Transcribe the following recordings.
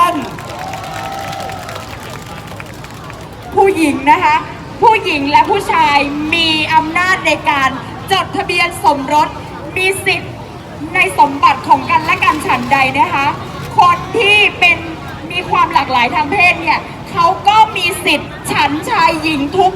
ัน ผู้หญิงนะคะ ผู้หญิงและผู้ชายมีอำนาจในการจดทะเบียนสมรสมีสิทธิ์ในสมบัติของกันและกันฉันใดนะคะ คนที่เป็นมีความหลากหลายทางเพศเนี่ยเขาก็มีสิทธิ์ฉันชายหญิงทุก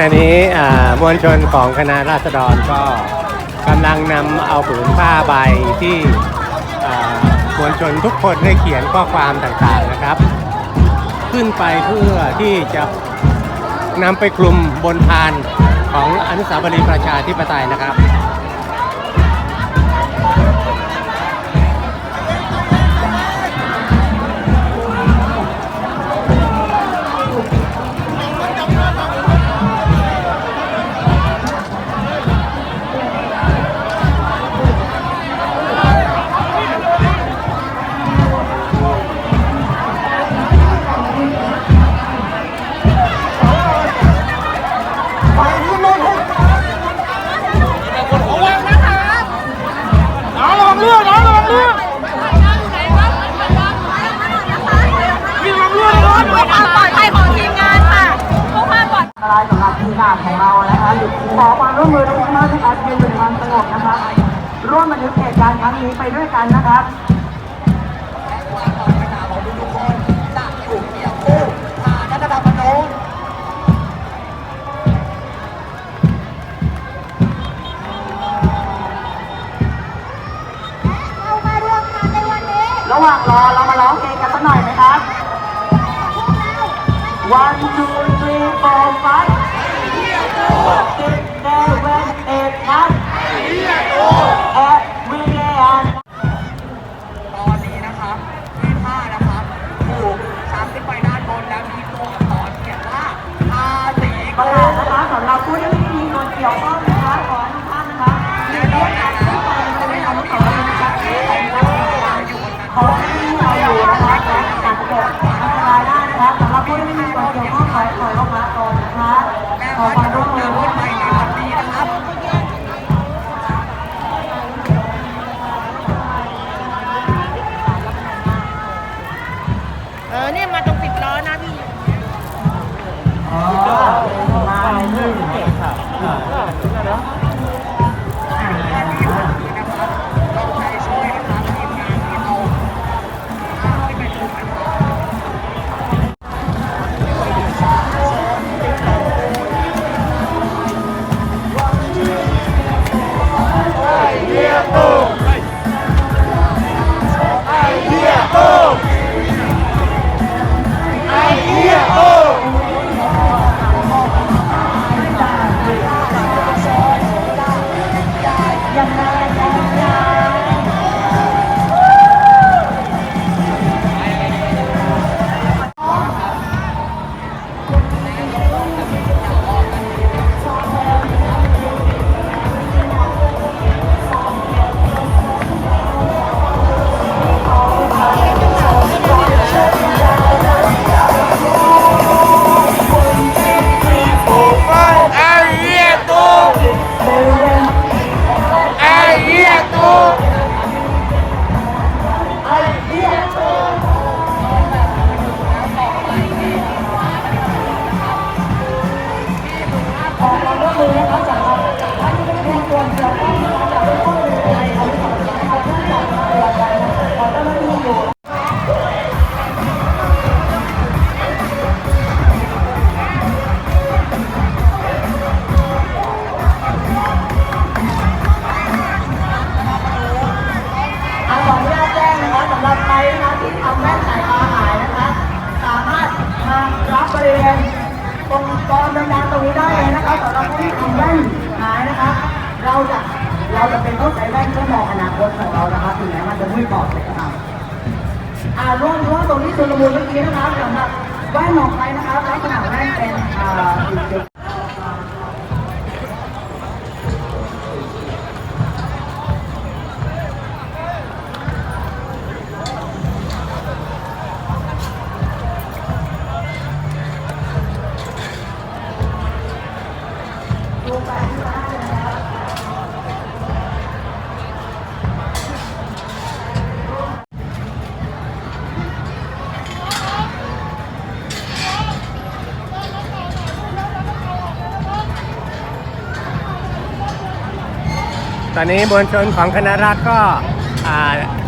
ณะนี้มวลชนของคณะราษฎรก็กำลังนำเอาผืนผ้าใบที่มวลชนทุกคนได้เขียนข้อความต่างๆนะครับ ขึ้นไปเพื่อที่จะนำไปคลุมบนพานของอนุสาวรีย์ประชาธิปไตยนะครับ สำหรับทีมงานของเรานะคะขอความร่วมมือทุกท่านนะคะยืนอยู่ในความสงบนะคะร่วมบันทึกเหตุการณ์ครั้งนี้ไปด้วยกันนะครับระหว่างรอเรามาร้องเพลงกันสักหน่อยไหมครับ one two 好好好。 ว่นหายนะคะเราจะเราจะเป็นต้องใส่แว่นเพื่อมองอนาคตของเรานะคะถึงแม้มันจะมืดบอดเลยก็ตามอ่าร่วมร่วมตรงนี้ชุลมุนเมื่อกี้นะคะสำหรับแว่นมองไปนะคะลักษณะแว่นเป็นอ่า อนนี้มวลชนของคณะรัฐก็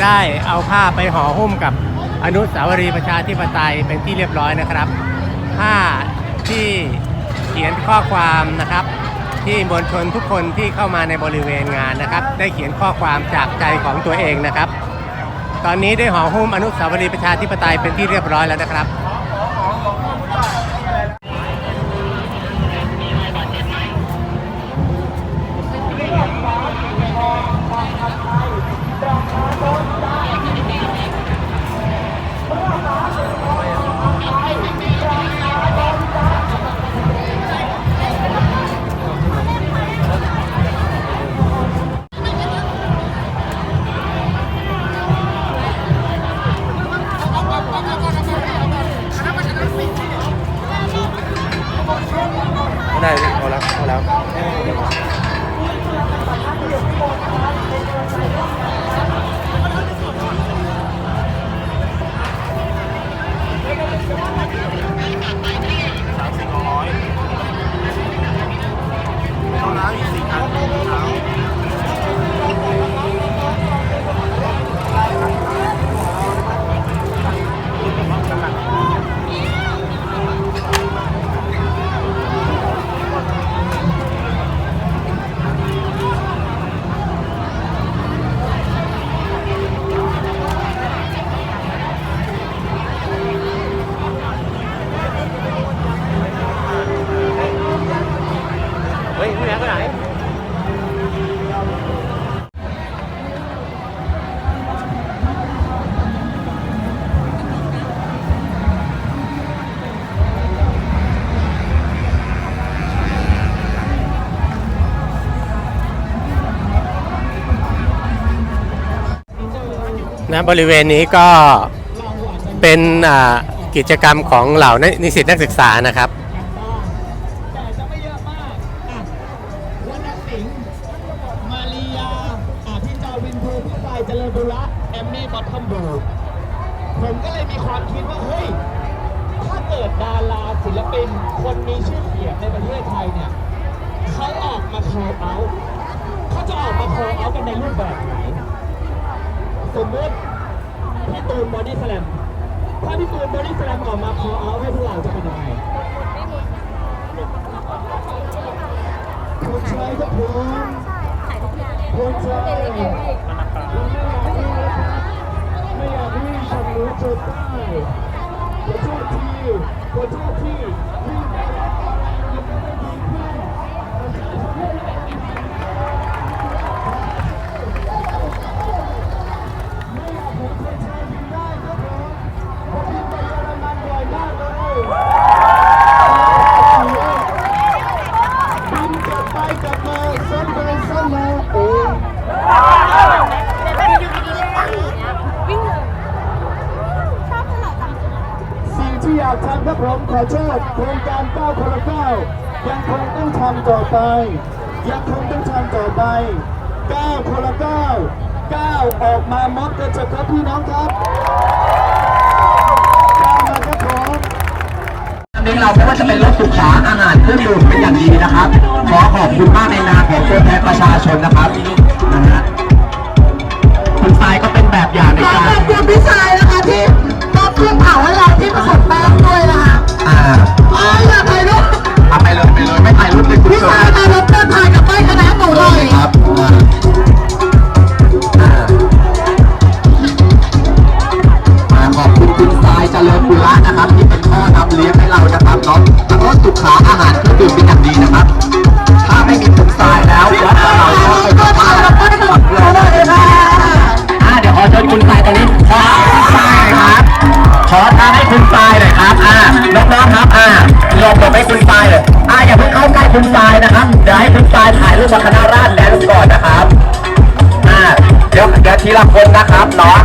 ได้เอาผ้าไปห่อหุ้มกับอนุสาวรีย์ประชาธิปไตยเป็นที่เรียบร้อยนะครับผ้าที่เขียนข้อความนะครับที่มวลชนทุกคนที่เข้ามาในบริเวณงานนะครับ ได้เขียนข้อความจากใจของตัวเองนะครับ ตอนนี้ได้ห่อหุ้มอนุสาวรีย์ประชาธิปไตยเป็นที่เรียบร้อยแล้วนะครับ ณบริเวณนี้ก็เป็นกิจกรรมของเหล่านิสิตนักศึกษานะครับเยอะมากอะวรรณสิงห์มาริยาอะพี่จอวินภูพี่สายเจริญบุระแอมมี่บอททอมบูผมก็เลยมีความคิดว่าเฮ้ยถ้าเกิดดาราศิลปินคนมีชื่อเสียงในประเทศไทยเนี่ยเขาออกมา call out เขาจะออกมา call out กันในรูปแบบไหน สมมติพี่ตูนบอดี้สแลมถ้าพี่ตูนบอดี้สแลมออกมา call out ให้พวกเราจะเป็นยังไงคนใช้ก็พร้อมคนใช้ไม่อยากให้ฉันรู้จนได้ขอโทษทีขอโทษทีที่ไม่ ผมขอโทษโครงการ9คนละ9ยังคงต้องทำต่อไป ยังคงต้องทำต่อไป9คนละ9 9 ออกมาม็อบกันเถอะครับพี่น้องครับ9มาครับผมวันนี้เราไม่ว่าจะเป็นรถสุขาอาหารเครื่องดื่มเป็นอย่างดีนะครับ ขอขอบคุณมากในนามของตัวแทนประชาชนนะครับนะฮะคุณทรายก็เป็นแบบอย่างในการขอบคุณพี่ชาย ให้คุณทรายหน่อยครับอ่าน้องๆครับอ่าลงผมให้คุณทรายเลยอ่าอย่าเพิ่งเข้าใกล้คุณทรายนะครับเดี๋ยวให้คุณทรายถ่ายรูปกับคณะราษฎรแดนซ์ก่อนนะครับอ่าเดี๋ยวเดี๋ยวทีละคนนะครับเนาะ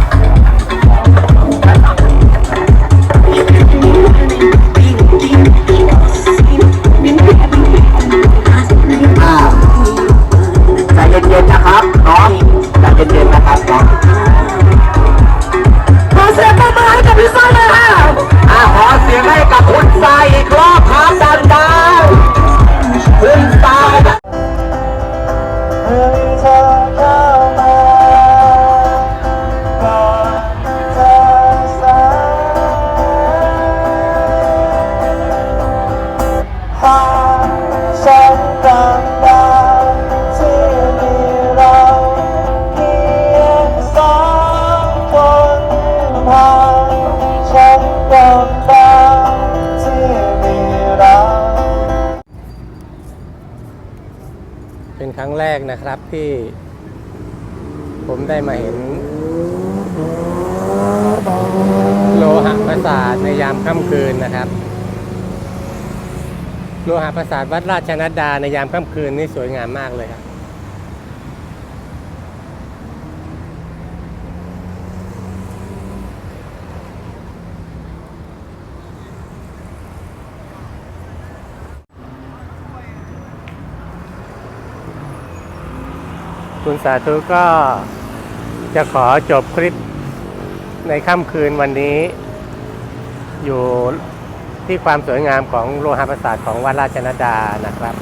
ใจเย็นๆนะครับ ฉันต่างดาวที่มีเราเป็นครั้งแรกนะครับที่ผมได้มาเห็น โลหะประสาทในยามค่ำคืนนะครับ โลหะประสาทวัดราชนัดดาในยามค่ำคืนนี่สวยงามมากเลยครับ คุณสาธุก็จะขอจบคลิปในค่ำคืนวันนี้ อยู่ที่ความสวยงามของโลหะประสาทของวัดราชนาดานะครับ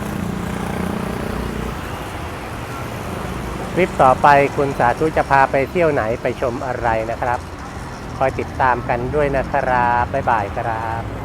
คลิปต่อไปคุณสาธุจะพาไปเที่ยวไหนไปชมอะไรนะครับ คอยติดตามกันด้วยนะครับ บ๊ายบายครับ